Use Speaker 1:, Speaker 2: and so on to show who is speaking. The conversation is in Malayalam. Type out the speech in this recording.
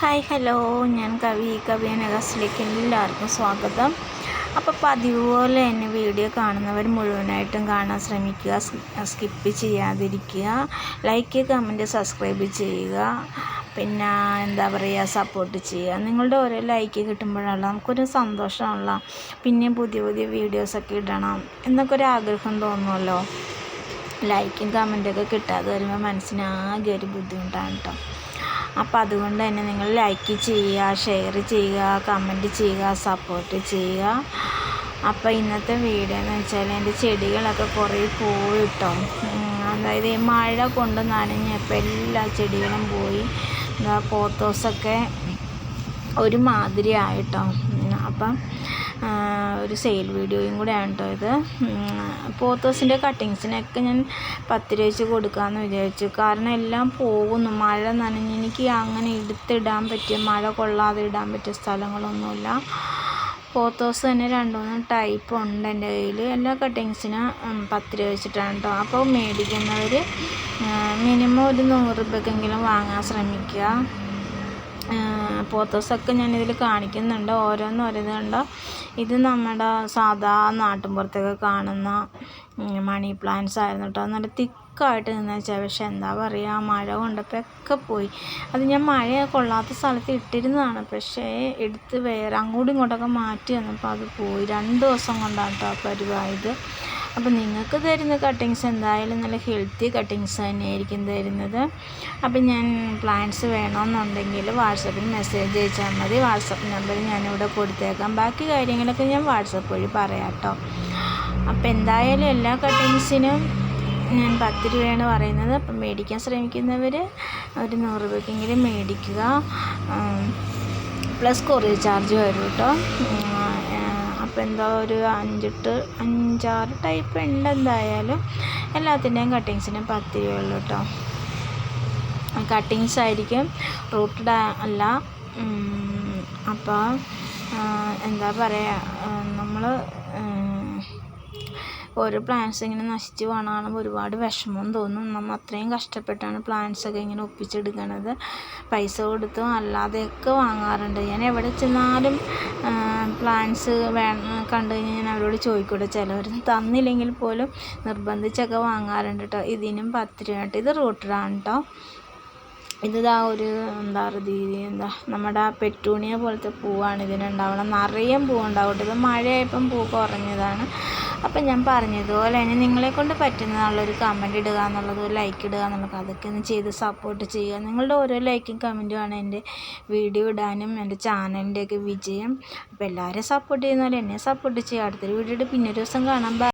Speaker 1: ഹായ് ഹലോ ഞാൻ കവി കവി നഗസിലേക്ക് എല്ലാവർക്കും സ്വാഗതം. അപ്പോൾ പതിവ് പോലെ തന്നെ വീഡിയോ കാണുന്നവർ മുഴുവനായിട്ടും കാണാൻ ശ്രമിക്കുക സ്കിപ്പ് ചെയ്യാതിരിക്കുക. ലൈക്ക് കമന്റ് സബ്സ്ക്രൈബ് ചെയ്യുക. പിന്നെ എന്താ പറയുക സപ്പോർട്ട് ചെയ്യുക. നിങ്ങളുടെ ഓരോ ലൈക്ക് കിട്ടുമ്പോഴല്ല നമുക്കൊരു സന്തോഷമുള്ള പിന്നെയും പുതിയ പുതിയ വീഡിയോസൊക്കെ ഇടണം എന്നൊക്കെ ഒരു ആഗ്രഹം തോന്നുമല്ലോ. ലൈക്കും കമന്റൊക്കെ കിട്ടാതെ വരുമ്പോൾ മനസ്സിനാകെ ഒരു ബുദ്ധിമുട്ടാണ് കേട്ടോ അപ്പോൾ അതുകൊണ്ട് തന്നെ നിങ്ങൾ ലൈക്ക് ചെയ്യുക ഷെയർ ചെയ്യുക കമന്റ് ചെയ്യുക സപ്പോർട്ട് ചെയ്യുക. അപ്പോൾ ഇന്നത്തെ വീഡിയോ എന്ന് വെച്ചാൽ എന്റെ ചെടികളൊക്കെ കുറേ പോയി കേട്ടോ അതായത് മഴ കൊണ്ട് നനഞ്ഞപ്പോൾ എല്ലാ ചെടികളും പോയി. എന്താ പോത്തോസൊക്കെ ഒരു മാതിരി ആയിട്ടോ അപ്പം ഒരു സെയിൽ വീഡിയോയും കൂടെയാണ് കേട്ടോ ഇത്. പോത്തോസിന്റെ കട്ടിങ്സിനൊക്കെ ഞാൻ പത്ത് രൂപ വെച്ച് കൊടുക്കാമെന്ന് വിചാരിച്ചു. കാരണം എല്ലാം പോകുന്നു. മഴ നനഞ്ഞ് എനിക്ക് അങ്ങനെ എടുത്തിടാൻ പറ്റിയ മഴ കൊള്ളാതെ ഇടാൻ പറ്റിയ സ്ഥലങ്ങളൊന്നുമില്ല. പോത്തോസ് തന്നെ രണ്ട് മൂന്ന് ടൈപ്പ് ഉണ്ട് എന്റെ കയ്യിൽ എല്ലാ കട്ടിങ്സിനും പത്ത് രൂപ വെച്ചിട്ടാണ് കേട്ടോ അപ്പോൾ മേടിക്കുന്നവർ മിനിമം ഒരു നൂറ് രൂപക്കെങ്കിലും വാങ്ങാൻ ശ്രമിക്കുക. പോത്തോസൊക്കെ ഞാനിതിൽ കാണിക്കുന്നുണ്ട്. ഓരോന്നും ഓരോന്ന് കണ്ടോ? ഇത് നമ്മുടെ സാധാ നാട്ടിൻപുറത്തൊക്കെ കാണുന്ന മണി പ്ലാന്റ്സ് ആയിരുന്നു കേട്ടോ നല്ല തിക്കായിട്ട് നിന്ന് വെച്ചാൽ പക്ഷെ എന്താ പറയുക മഴ കൊണ്ടപ്പോൾ ഒക്കെ പോയി. അത് ഞാൻ മഴ കൊള്ളാത്ത സ്ഥലത്ത് ഇട്ടിരുന്നതാണ്. പക്ഷേ എടുത്ത് വേറെ അങ്ങോട്ടും ഇങ്ങോട്ടൊക്കെ മാറ്റി വന്നപ്പോൾ അത് പോയി. രണ്ട് ദിവസം കൊണ്ടാണ് കേട്ടോ പരിവായത് അപ്പോൾ നിങ്ങൾക്ക് തരുന്ന കട്ടിങ്സ് എന്തായാലും നല്ല ഹെൽത്തി കട്ടിങ്സ് തന്നെയായിരിക്കും തരുന്നത്. അപ്പോൾ ഞാൻ പ്ലാന്റ്സ് വേണമെന്നുണ്ടെങ്കിൽ വാട്സപ്പിൽ മെസ്സേജ് അയച്ചാൽ മതി. വാട്സപ്പ് നമ്പർ ഞാനിവിടെ കൊടുത്തേക്കാം. ബാക്കി കാര്യങ്ങളൊക്കെ ഞാൻ വാട്സപ്പ് വഴി പറയാം കേട്ടോ അപ്പോൾ എന്തായാലും എല്ലാ കട്ടിങ്സിനും ഞാൻ പത്ത് രൂപയാണ് പറയുന്നത്. അപ്പം മേടിക്കാൻ ശ്രമിക്കുന്നവർ ഒരു നൂറ് രൂപയ്ക്കെങ്കിലും മേടിക്കുക. പ്ലസ് കൊറിയർ ചാർജ് വരും കേട്ടോ. അപ്പോൾ എന്തോ ഒരു അഞ്ചെട്ട് അഞ്ചാറ് ടൈപ്പ് ഉണ്ട് എന്തായാലും. എല്ലാത്തിന്റെയും കട്ടിങ്സിന് പത്ത് രൂപയുള്ളൂ കേട്ടോ കട്ടിങ്സ് ആയിരിക്കും റൂട്ടഡ് അല്ല. അപ്പോൾ എന്താ പറയുക നമ്മൾ ഓരോ പ്ലാന്റ്സ് ഇങ്ങനെ നശിച്ച് കാണുമ്പോൾ ഒരുപാട് വിഷമം തോന്നും. നമ്മൾ അത്രയും കഷ്ടപ്പെട്ടാണ് പ്ലാന്റ്സ് ഒക്കെ ഇങ്ങനെ ഒപ്പിച്ചെടുക്കണത്. പൈസ കൊടുത്തും അല്ലാതെയൊക്കെ വാങ്ങാറുണ്ട്. ഞാൻ എവിടെ ചെന്നാലും പ്ലാന്റ്സ് വേ കണ്ടു കഴിഞ്ഞാൽ ഞാൻ അവരോട് ചോദിക്കൂടെ. ചിലവർ തന്നില്ലെങ്കിൽ പോലും നിർബന്ധിച്ചൊക്കെ വാങ്ങാറുണ്ട് കേട്ടോ ഇതിനും പത്ത് രൂപ കേട്ടോ ഇത് റൂട്ടഡാണ് കേട്ടോ ഇതാ ഒരു എന്താ പറയുക എന്താ നമ്മുടെ പെറ്റൂണിയ പോലത്തെ പൂവാണ് ഇതിനുണ്ടാവണം നിറയെ പൂവുണ്ടാവും കേട്ടോ ഇത് മഴയായപ്പം പൂ കുറഞ്ഞതാണ്. അപ്പം ഞാൻ പറഞ്ഞതുപോലെ തന്നെ നിങ്ങളെക്കൊണ്ട് പറ്റുന്നതാണുള്ളൊരു കമന്റ് ഇടുക എന്നുള്ളത് ലൈക്ക് ഇടുക എന്നുള്ളത് അതൊക്കെ ഒന്ന് ചെയ്ത് സപ്പോർട്ട് ചെയ്യുക. നിങ്ങളുടെ ഓരോ ലൈക്കും കമന്റുമാണ് എന്റെ വീഡിയോ ഇടാനും എന്റെ ചാനലിന്റെയൊക്കെ വിജയം. അപ്പോൾ എല്ലാവരും സപ്പോർട്ട് ചെയ്യുന്ന പോലെ എന്നെ സപ്പോർട്ട് ചെയ്യുക. അടുത്തൊരു വീഡിയോ പിന്നെ ദിവസം കാണാം.